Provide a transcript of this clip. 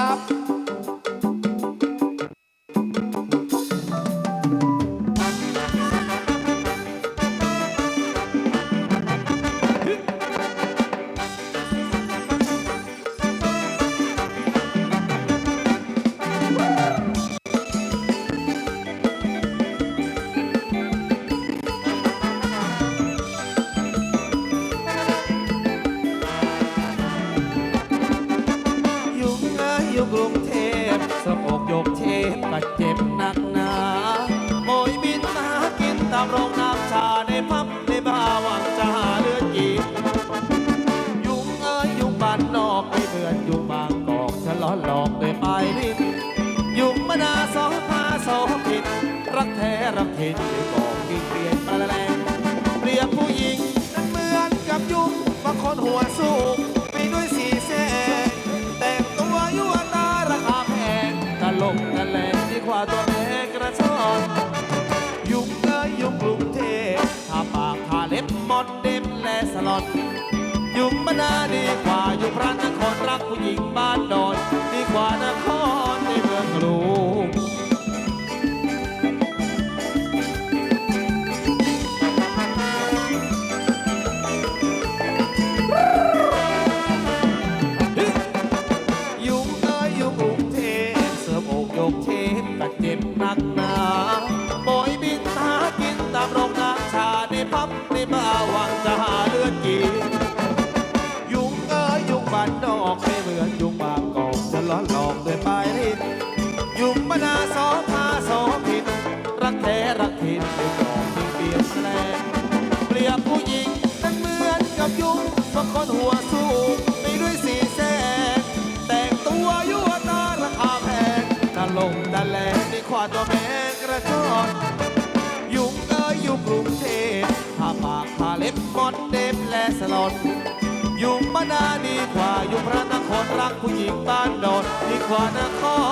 ครับ อยู่กรุงเทพสะอกยกเทพก็เจ็บหนักหนาโมยบินมากินตามโรงน้ำชาในพับในบาหวังจะหาเลือดกินยุงเอ้ยยุงบ้านนอกไม่เหมือนยุงบางกอกฉล้อหลอกด้วยปลายลิ้นยุงมนาสองพาสองผิดรักแท้รักเห็นด้วยกอกกิ่งเปลี่ยนมาแรง แหลงที่คว่าตัวแม่กระชอนยุงเอ้ยยุงกรุงเทพทาปากทาเล็บมอนเด็มและสลอนยุงมนาดีกว่า กเทพแต่เจ็บหนักหนาบอยบินหากินตามโรงน้ำชาในพับในบ้าหวังจะหาเลือดกิน ยุงเอ้ยยุงบ้านนอกไม่เหมือนยุงบางกอกจะล้อหลอกด้วยปลายลิ้นยุงมนาสองพาสองผิด รักแท้รักผิดไปกอกที่เปลี่ยนแปลงเปรียบผู้หญิงนั้นเหมือนกับยุงบางคนหัวสูงไปด้วยสีแสงแต่งตัวยั่ว ลงตะแลงดีกว่าตัวแมงกระชอนยุงเอ้ยอยู่กรุงเทพทาปากทาเล็บมดเด็บและสลอนยุงมนาดีกว่าอยู่พระนครรักผู้หญิงบ้านโดดดีกว่านคร